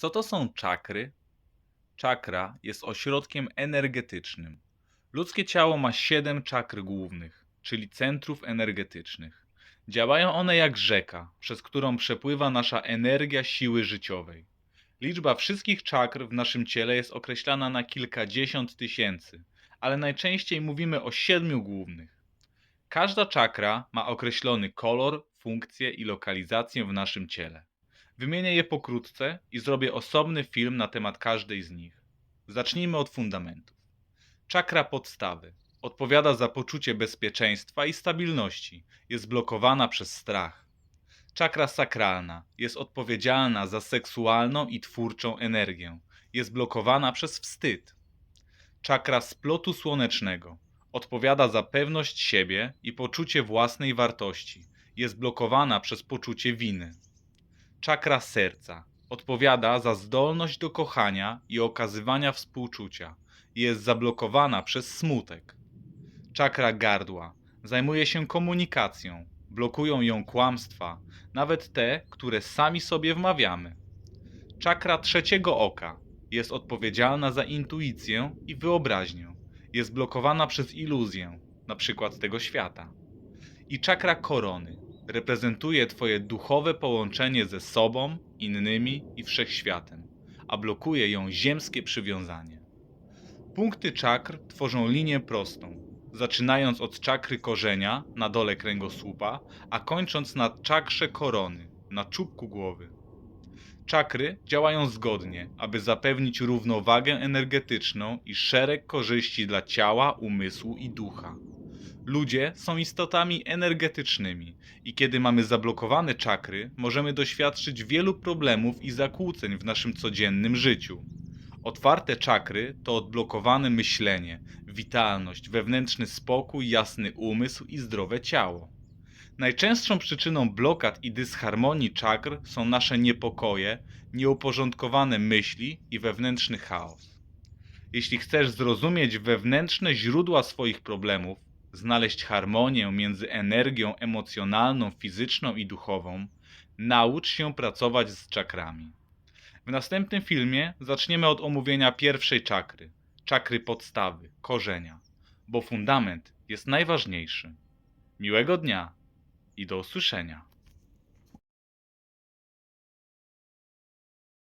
Co to są czakry? Czakra jest ośrodkiem energetycznym. Ludzkie ciało ma siedem czakr głównych, czyli centrów energetycznych. Działają one jak rzeka, przez którą przepływa nasza energia siły życiowej. Liczba wszystkich czakr w naszym ciele jest określana na kilkadziesiąt tysięcy, ale najczęściej mówimy o siedmiu głównych. Każda czakra ma określony kolor, funkcję i lokalizację w naszym ciele. Wymienię je pokrótce i zrobię osobny film na temat każdej z nich. Zacznijmy od fundamentów. Czakra podstawy odpowiada za poczucie bezpieczeństwa i stabilności. Jest blokowana przez strach. Czakra sakralna jest odpowiedzialna za seksualną i twórczą energię. Jest blokowana przez wstyd. Czakra splotu słonecznego odpowiada za pewność siebie i poczucie własnej wartości. Jest blokowana przez poczucie winy. Czakra serca odpowiada za zdolność do kochania i okazywania współczucia. Jest zablokowana przez smutek. Czakra gardła zajmuje się komunikacją. Blokują ją kłamstwa, nawet te, które sami sobie wmawiamy. Czakra trzeciego oka jest odpowiedzialna za intuicję i wyobraźnię. Jest blokowana przez iluzję, na przykład tego świata. I czakra korony reprezentuje Twoje duchowe połączenie ze sobą, innymi i wszechświatem, a blokuje ją ziemskie przywiązanie. Punkty czakr tworzą linię prostą, zaczynając od czakry korzenia na dole kręgosłupa, a kończąc na czakrze korony na czubku głowy. Czakry działają zgodnie, aby zapewnić równowagę energetyczną i szereg korzyści dla ciała, umysłu i ducha. Ludzie są istotami energetycznymi i kiedy mamy zablokowane czakry, możemy doświadczyć wielu problemów i zakłóceń w naszym codziennym życiu. Otwarte czakry to odblokowane myślenie, witalność, wewnętrzny spokój, jasny umysł i zdrowe ciało. Najczęstszą przyczyną blokad i dysharmonii czakr są nasze niepokoje, nieuporządkowane myśli i wewnętrzny chaos. Jeśli chcesz zrozumieć wewnętrzne źródła swoich problemów, znaleźć harmonię między energią emocjonalną, fizyczną i duchową, naucz się pracować z czakrami. W następnym filmie zaczniemy od omówienia pierwszej czakry, czakry podstawy, korzenia, bo fundament jest najważniejszy. Miłego dnia i do usłyszenia.